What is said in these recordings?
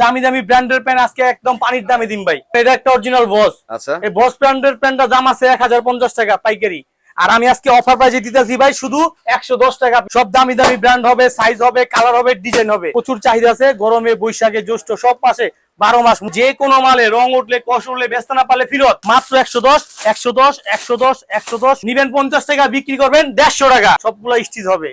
দামি দামি ব্র্যান্ডের প্যান্ট আজকে একদম পানির দামে দিন ভাই। এটা একটা অরিজিনাল বস আচ্ছা। এই বস ব্র্যান্ডের প্যান্টটা দাম আছে এক হাজার পঞ্চাশ টাকা পাইকারি। আর আমি আজকে অফার প্রাইজে দিতেছি ভাই শুধু একশো দশ টাকা। সব দামি দামি ব্র্যান্ড হবে সাইজ হবে কালার হবে ডিজাইন হবে। প্রচুর চাহিদা আছে গরমে বৈশাখে জ্যৈষ্ঠ সব পাশে। বারো মাস যে কোনো মালে রং উঠলে কষ উঠলে ব্যস্ত না পারলে ফিরত। মাত্র একশো দশ একশো দশ একশো দশ একশো দশ নিবেন পঞ্চাশ টাকা বিক্রি করবেন দেড়শো টাকা। সবগুলো স্টিচ হবে।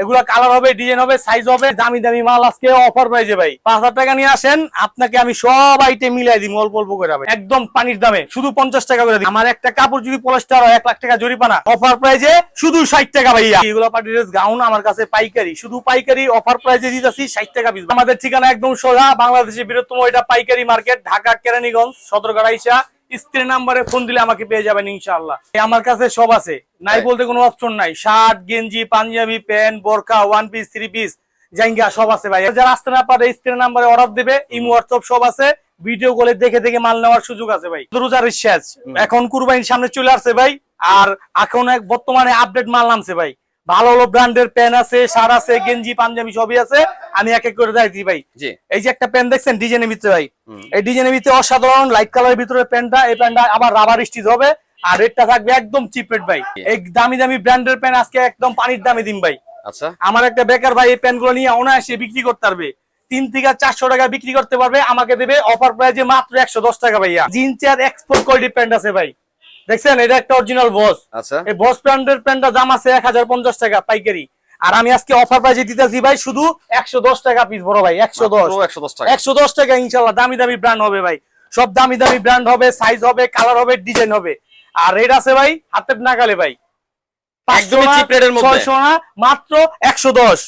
এগুলা কালার হবে ডিজাইন হবে সাইজ হবে দামি দামি মাল আজকে অফার প্রাইজে ভাই। পাঁচ হাজার টাকা নিয়ে আসেন আপনাকে আমি সব আইটেম মিলাই দিব অল্প অল্প করে ভাই। একদম পানির দামে শুধু পঞ্চাশ টাকা করে দিই। আমার একটা কাপড় যদি পলিস্টার হয় এক লাখ টাকা জরিপানা অফার প্রাইজে শুধু ষাট টাকা ভাইয়া। এগুলো পার্টি ড্রেস গাউন আমার কাছে পাইকারি। শুধু পাইকারি অফার প্রাইজে দিতেছি ষাট টাকা পিস আমাদের ঠিকানা একদম সোজা বাংলাদেশের বৃহত্তম এটা পাইকারি মার্কেট ঢাকা কেরানীগঞ্জ আইসা স্ত্রী নাম্বারে ফোন দিলে আমাকে পেয়ে যাবেন ইনশাআল্লাহ। আমার কাছে সব আছে। নাই বলতে কোনো অপশন নাই। শার্ট গেঞ্জি পাঞ্জাবি প্যান্ট বোরকা ওয়ান পিস থ্রি পিস জাইঙ্গা সব আছে ভাই। যারা আসতে না পারে স্ক্রিন নাম্বারে অর্ডার দেবে ইমো হোয়াটসঅ্যাপ সব আছে। ভিডিও কলে দেখে দেখে মাল নেওয়ার সুযোগ আছে ভাই। রোজার শেষ এখন কুরবানির সামনে চলে আসছে ভাই। আর এখন এক বর্তমানে আপডেট মাল নামছে ভাই। ভালো ভালো ব্র্যান্ডের প্যান আছে শার্ট আছে গেঞ্জি পাঞ্জাবি সবই আছে। আমি এক এক করে দেখাই ভাই। জি। এই যে একটা প্যান দেখছেন ডিজাইনের ভিতরে ভাই। এই ডিজাইনের ভিতরে অসাধারণ লাইট কালারের ভিতরে প্যান্টটা এই প্যান্টটা আবার রাবার স্টিচ হবে। আর রেটটা থাকবে একদম চিপ রেট ভাই। এই দামি দামি ব্র্যান্ডের প্যান আজকে একদম পানির দামে দিন ভাই। আচ্ছা। আমার একটা বেকার ভাই এই প্যান্টগুলো নিয়ে অনায়াসে বিক্রি করতে পারবে। তিন থেকে চারশো টাকা বিক্রি করতে পারবে আমাকে দেবে অফার প্রাইজে মাত্র একশো দশ টাকা ভাইয়া। জিন্স আর এক্সপোর্ট কোয়ালিটি প্যান্ট আছে ভাই। দেখছেন এটা একটা অরিজিনাল বস আচ্ছা। এই বস ব্র্যান্ডের প্যান্টটার দাম আছে এক হাজার পঞ্চাশ টাকা পাইকারি। আর আমি আজকে অফার প্রাইজে দিতেছি ভাই শুধু একশো দশ টাকা পিস বড় ভাই একশো দশ। একশো দশ টাকা। ইনশাল্লাহ দামি দামি ব্র্যান্ড হবে ভাই। সব দামি দামি ব্র্যান্ড হবে সাইজ হবে কালার হবে ডিজাইন হবে। আর রেট আছে ভাই হাতের নাগালে ভাই। মাত্র একশো দশ।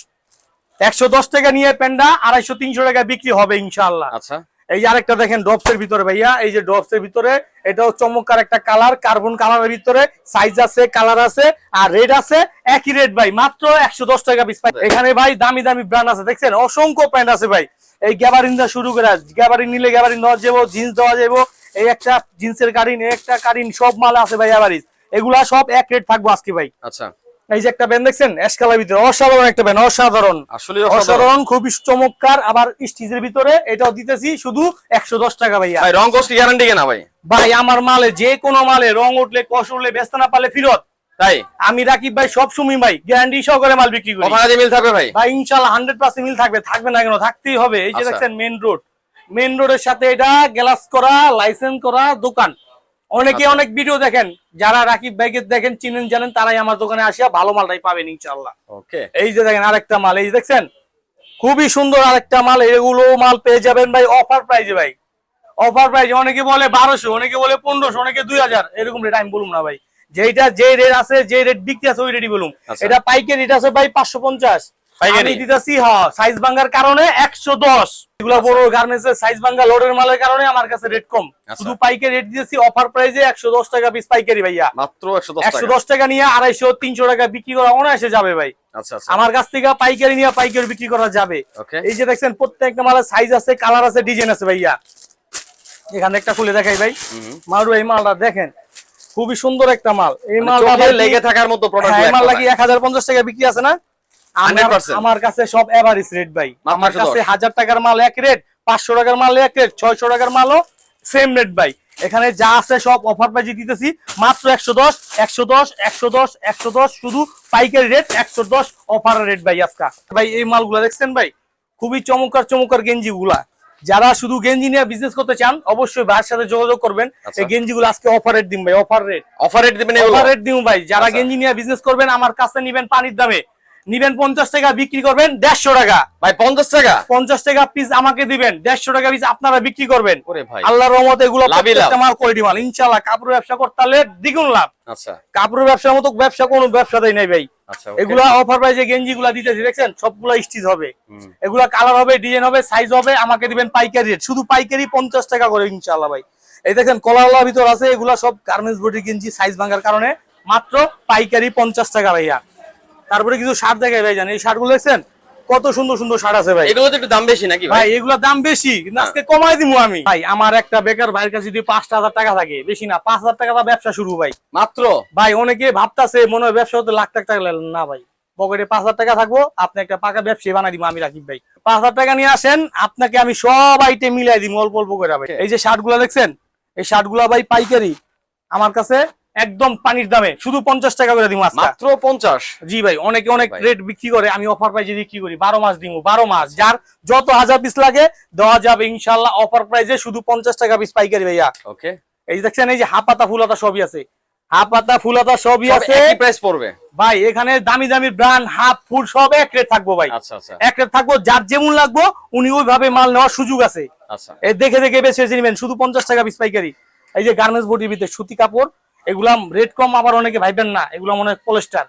একশো দশ টাকা নিয়ে প্যান্ডা আড়াইশো তিনশো টাকা বিক্রি হবে ইনশাল্লাহ। আচ্ছা। এই আরেকটা দেখেন ড্রপস এর ভিতরে ভাইয়া এই যে ড্রপস এর ভিতরে এটাও চমৎকার একটা কালার কার্বন কালারের ভিতরে সাইজ আছে কালার আছে আর রেড আছে একই রেড ভাই মাত্র একশো দশ টাকা পিস এখানে ভাই দামি দামি ব্র্যান্ড আছে দেখছেন? অসংখ্য প্যান্ট আছে ভাই। এই গ্যাবারিন দা শুরু করে গ্যাবারিন নিলে গ্যাবারিন দেওয়া যাব জিন্স দেওয়া যাব এই একটা জিন্সের কারিন এই একটা কারিন সব মাল আছে ভাই এগুলা সব এক রেট থাকব আজকে ভাই। আচ্ছা। এই যে একটা ব্যান্ড দেখছেন এসকালার ভিতরে অসাধারণ একটা ব্যান্ড অসাধারণ। আসলে অসাধারণ। খুবই চমৎকার আবার স্টিজের ভিতরে এটাও দিতেছি শুধু একশো দশ টাকা ভাইয়া। ভাই রং কষ্ট গ্যারান্টি কেনা ভাই। ভাই আমার মালে যে কোনো মালে রং উঠলে কষ উঠলে ব্যস্ত না পারলে ফিরত। তাই? আমি রাকিব ভাই সব সময় ভাই গ্যারান্টি সহকারে মাল বিক্রি করি। কখন মিল থাকবে ভাই? ভাই ইনশাল্লাহ হান্ড্রেড পার্সেন্ট মিল থাকবে থাকবে না কেন? থাকতেই হবে। এই যে আচ্ছা। দেখছেন মেন রোড মেন রোডের সাথে এটা গ্লাস করা লাইসেন্স করা দোকান। অনেকে আচ্ছা। অনেক ভিডিও দেখেন যারা রাকিব ভাইকে দেখেন চিনেন জানেন তারাই আমার দোকানে আসিয়া ভালো মালটাই পাবেন ইনশাল্লাহ ওকে এই যে দেখেন আরেকটা মাল এই দেখছেন খুবই সুন্দর আরেকটা মাল এগুলো মাল পেয়ে যাবেন ভাই অফার প্রাইজে ভাই অফার প্রাইজ অনেকে বলে বারোশো অনেকে বলে পনেরোশো অনেকে দুই হাজার এরকম রেট আমি বলুন না ভাই যেটা যে রেট আছে যে রেট বিক্রি আছে ওই রেটই বলুম আচ্ছা। এটা পাইকারি রেট আছে ভাই পাঁচশো পঞ্চাশ? আমি দিতেছি সাইজ ভাঙ্গার কারণে একশো দশ। এগুলো বড় গার্মেন্টস এর সাইজ ভাঙ্গা লোডের মালের কারণে আমার কাছে রেট কম। আচ্ছা। শুধু পাইকারি রেট দিয়েছি অফার প্রাইজে একশো দশ টাকা পিস পাইকারি ভাইয়া। মাত্র একশো দশ টাকা। নিয়ে আড়াইশো তিনশো টাকা বিক্রি করা অনায়াসে যাবে ভাই। আচ্ছা আচ্ছা। আমার কাছ থেকে পাইকারি নিয়ে পাইকারি বিক্রি করা যাবে। এই যে দেখছেন প্রত্যেকটা মালের সাইজ আছে কালার আছে ডিজাইন আছে ভাইয়া। এখানে একটা খুলে দেখাই ভাই। মালু এই মালটা দেখেন খুবই সুন্দর একটা মাল। এই মানে মালটা লেগে থাকার মতো প্রোডাক্ট হ্যাঁ, এই মাল লাগি এক হাজার পঞ্চাশ টাকা বিক্রি আছে না? আমার কাছে সব এভারেজ রেট ভাই। আমার কাছে হাজার টাকার মাল এক রেট পাঁচশো টাকার মাল এক রেট ছয়শো টাকার মালও সেম রেট ভাই। এখানে যা আছে সব অফার প্রাইজে দিতেছি মাত্র একশো দশ একশো দশ একশো দশ একশো দশ শুধু পাইকারি রেট একশো দশ অফার রেট ভাই আজকা। ভাই এই মালগুলা দেখছেন ভাই? খুবই চমৎকার চমৎকার গেঞ্জি গুলা যারা শুধু গেঞ্জি নিয়ে বিজনেস করতে চান অবশ্যই ভাইয়ের সাথে যোগাযোগ করবেন। আচ্ছা। এই গেঞ্জি গুলো আজকে অফার রেট দিন ভাই অফার রেট অফার রেট দিবেন অফার রেট দিন ভাই। যারা আচ্ছা। গেঞ্জি নিয়ে বিজনেস করবেন আমার কাছে নিবেন পানির দামে। নিবেন পঞ্চাশ টাকা বিক্রি করবেন দেড়শো টাকা। ভাই পঞ্চাশ টাকা? পঞ্চাশ টাকা পিস আমাকে দিবেন দেড়শো টাকা পিস আপনারা বিক্রি করবেন। আল্লাহ রহমত এগুলো মাল কোয়ালিটি মাল। ইনশাল্লাহ কাপড়ের ব্যবসা করতে হলে দ্বিগুণ লাভ। আচ্ছা। কাপড়ের ব্যবসার মতো ব্যবসা কোনো ব্যবসা দেয় নাই ভাই। আচ্ছা এগুলা অফার প্রাইজে গেঞ্জি গুলা দিতেছি দেখছেন? সবগুলা স্টিচ হবে। এগুলা কালার হবে ডিজাইন হবে সাইজ হবে আমাকে দিবেন পাইকারি রেট শুধু পাইকারি পঞ্চাশ টাকা করে ইনশাল্লাহ ভাই। এই দেখেন কলাওয়ালা ভিতর আছে এগুলা সব গার্মেন্টস বডি গেঞ্জি সাইজ ভাঙার কারণে মাত্র পাইকারি পঞ্চাশ টাকা ভাইয়া। তারপরে কিছু শার্ট দেখাই ভাই জানেন এই শার্টগুলো দেখছেন? কত সুন্দর সুন্দর শার্ট আছে ভাই। এগুলো তো একটু দাম বেশি নাকি ভাই? এগুলোর দাম বেশি কিন্তু আজকে কমাই দিব আমি। ভাই আমার একটা বেকার ভাইয়ের কাছে যদি পাঁচটা হাজার টাকা থাকে বেশি না পাঁচ হাজার টাকা ব্যবসা শুরু ভাই। মাত্র? ভাই অনেকে ভাবতাছে মনে হয় ব্যবসা হতে লাখ টাকা টাকা না ভাই। পকেটে পাঁচ হাজার টাকা থাকব আপনি একটা পাকা ব্যবসায়ী বানাই দিব আমি রাকিব ভাই। পাঁচ হাজার টাকা নিয়ে আসেন আপনাকে আমি সব আইটেম মিলাই দিব অল্প অল্প করে ভাই। এই যে শার্টগুলা দেখছেন এই শার্টগুলা ভাই পাইকারি। আমার কাছে একদম পানির দামে। শুধু পঞ্চাশ টাকা করে দিব আজকে। মাত্র পঞ্চাশ? জি ভাই অনেকে অনেক রেট বিক্রি করে আমি অফার প্রাইজে বিক্রি করি বারো মাস দিব বারো মাস। যার যত হাজার পিস লাগে দেওয়া যাবে ইনশাল্লাহ অফার প্রাইজে শুধু পঞ্চাশ টাকা পিস পাইকারি ভাইয়া। ওকে এই দেখছেন এই যে হাপাতা ফুলাতা সবই আছে। হাপাতা ফুলাতা সবই আছে। প্রাইস পড়বে? ভাই এখানে দামি দামি ব্র্যান্ড হাফ ফুল সব এক রেট থাকব ভাই। আচ্ছা আচ্ছা। এক রেট থাকব যার যেমন লাগবো উনি ওইভাবে মাল নেওয়ার সুযোগ আছে। আচ্ছা। দেখে দেখে বেছে নেবেন শুধু পঞ্চাশ টাকা পিস পাইকারি। এই যে গার্মেন্টস বডির ভিতরে সুতি কাপড় এগুলা রেট কম আবার অনেকে ভাইবেন না এগুলো মনে হয় পলেস্টার।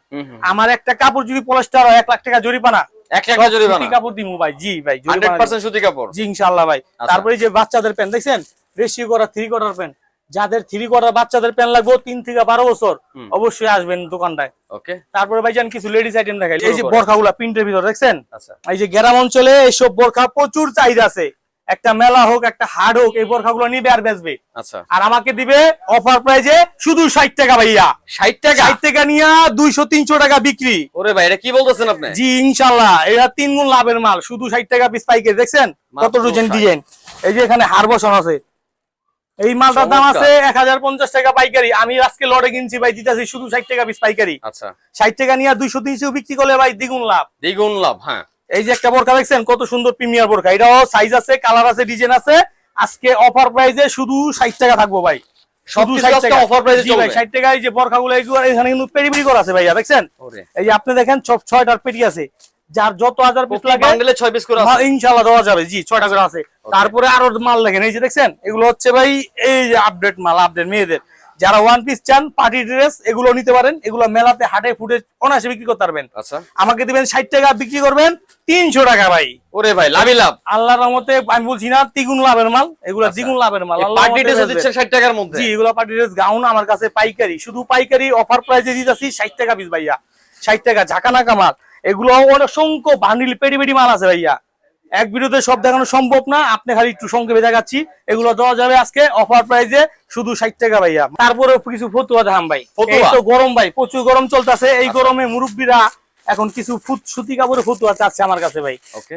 আমার একটা কাপড় যদি পলেস্টার হয় এক লাখ টাকা জরিপানা এক লাখ টাকা কাপড় দিমু ভাই জি ভাই হান্ড্রেড জরিমানা পার্সেন্ট সুতি কাপড়? জি ইনশাআল্লাহ ভাই। আচ্ছা। তারপরে যে বাচ্চাদের প্যান্ট দেখছেন? রেশিও করা থ্রি প্যান্ট। যাদের থ্রি কোয়ার্টার বাচ্চাদের প্যান্ট লাগবে তিন থেকে বারো বছর অবশ্যই আসবেন দোকানটায়। ওকে। তারপরে ভাইজান কিছু লেডিস আইটেম দেখাই। এই যে। বোরখাগুলা প্রিন্টের ভিতর দেখছেন? আচ্ছা। এই যে গ্রাম অঞ্চলে এইসব বোরখা প্রচুর চাহিদা আছে। একটা মেলা হোক একটা হাট হোক এই বোরখাগুলো নিবে আর বেচবে। আচ্ছা। আর আমাকে দিবে অফার প্রাইজে শুধু ষাট টাকা ভাইয়া। ষাট টাকা? ষাট টাকা নিয়ে দুইশো তিনশো টাকা বিক্রি। ওরে ভাই এটা কি বলতেছেন আপনি? জি ইনশাল্লাহ। এটা তিন গুণ লাভের মাল। শুধু ষাট টাকা পিস পাইকারি দেখছেন? কত ডিজাইন ডিজাইন এই যে এখানে হার বসন আছে। এই মালটার দাম আছে এক হাজার পঞ্চাশ টাকা পাইকারি। আমি আজকে লড়ে কিনছি ভাই দিতেছি শুধু ষাট টাকা পিস পাইকারি। আচ্ছা। ষাট টাকা নিয়ে দুইশো তিনশো বিক্রি করলে ভাই দ্বিগুণ লাভ। দ্বিগুণ লাভ হ্যাঁ। এই যে একটা বোরখা দেখছেন কত সুন্দর প্রিমিয়ার বোরখা। এটাও সাইজ আছে কালার আছে ডিজাইন আছে। আজকে অফার প্রাইজে শুধু ষাট টাকা থাকব ভাই। শুধু সবকিছু 60 আজকে টাকা। offer price এ জি ভাই, চলবে। 60 টাকায় যে বোরখাগুলো এগুলো এখানে কিন্তু পেরিবিরি করা আছে ভাইয়া দেখছেন? এই যে আপনি দেখেন সব ছয়টার পেটি আছে। যার যত হাজার পিস লাগে করে আছে। ইনশাল্লাহ দেওয়া যাবে। জি ছয়টা করে আছে। তারপরে আরও মাল দেখেন এই যে দেখছেন? এগুলো হচ্ছে ভাই এই যে আপডেট মাল আপডেট মেয়েদের। যারা ওয়ান পিস চান পার্টি ড্রেস এগুলো নিতে পারেন। এগুলো মেলাতে হাটে ফুটে অনায়াসে বিক্রি করতে পারবেন। আচ্ছা। আমাকে দিবেন ষাট টাকা বিক্রি করবেন তিনশো টাকা ভাই। ওরে ভাই লাভই লাভ। আল্লাহর রহমতে আমি বলছি না দ্বিগুণ লাভের মাল এগুলো আচ্ছা। দ্বিগুণ লাভের মাল পার্টি ড্রেস। দিচ্ছেন ষাট টাকার মধ্যে। জি এগুলো পার্টি ড্রেস গাউন আমার কাছে পাইকারি। শুধু পাইকারি অফার প্রাইসে দিতেছি ষাট টাকা পিস ভাইয়া। ষাট টাকা ঝাঁকা নাকা মাল। এগুলো অসংখ্য বান্ডিল পেটি পেটি মাল আছে ভাইয়া। এক ভিডিওতে সব দেখানো সম্ভব না আপনি খালি একটু সংক্ষেপে দেখাচ্ছি। এগুলো দেওয়া যাবে আজকে অফার প্রাইসে শুধু ষাট টাকা ভাইয়া। তারপরে কিছু ফতুয়া দেখাম ভাই। তো গরম ভাই প্রচুর গরম চলতেছে। এই গরমে মুরব্বীরা এখন কিছু ফুট সুতি কাপড়ে ফতুয়া চাচ্ছে আমার কাছে ভাই।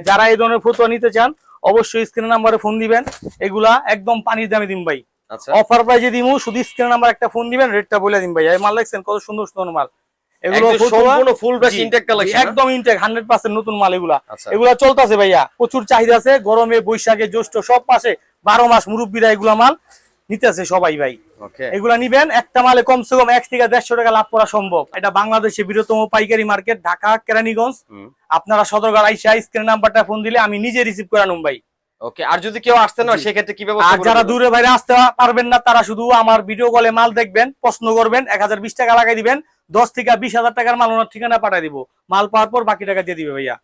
যারা এই ধরনের ফতুয়া নিতে চান অবশ্যই স্ক্রিন নাম্বারে ফোন দিবেন। এগুলা একদম পানির দামে দিন ভাই। আচ্ছা। অফার প্রাইজে দিমু শুধু স্ক্রিন নাম্বার একটা ফোন দিবেন রেটটা বলে দিন ভাই। মাল দেখছেন কত সুন্দর সুন্দর মাল। এগুলো সম্পূর্ণ ফুল ব্যাশ ইনটেক কালেকশন একদম ইনটেক হান্ড্রেড পার্সেন্ট নতুন মাল এগুলা। আচ্ছা। এগুলা চলতেছে ভাইয়া প্রচুর চাহিদা আছে গরমে বৈশাখে জ্যৈষ্ঠ সব পাশে বারো মাস মুরব্বীরা এগুলা মাল নিতেছে সবাই ভাই। এগুলা নিবেন একটা মালে কমসে কম এক থেকে দেড়শো টাকা লাভ করা সম্ভব। এটা বাংলাদেশের বৃহত্তম পাইকারি মার্কেট ঢাকা কেরানীগঞ্জ। আপনারা সদরঘাট আইসা স্ক্রিন নাম্বারটা ফোন দিলে আমি নিজে রিসিভ করে আনুম ভাই। ওকে আর যদি কেউ আসতে না সেক্ষেত্রে কি ব্যবস্থা আর যারা দূরে বাইরে আসতে পারবেন না তারা শুধু আমার ভিডিও কলে মাল দেখবেন প্রশ্ন করবেন এক হাজার বিশ টাকা লাগাই দিবেন। দশ থেকে বিশ হাজার টাকার মাল ওনার ঠিকানা পাঠাই দিব। মাল পাওয়ার পর বাকি টাকা দিয়ে দিবে ভাইয়া।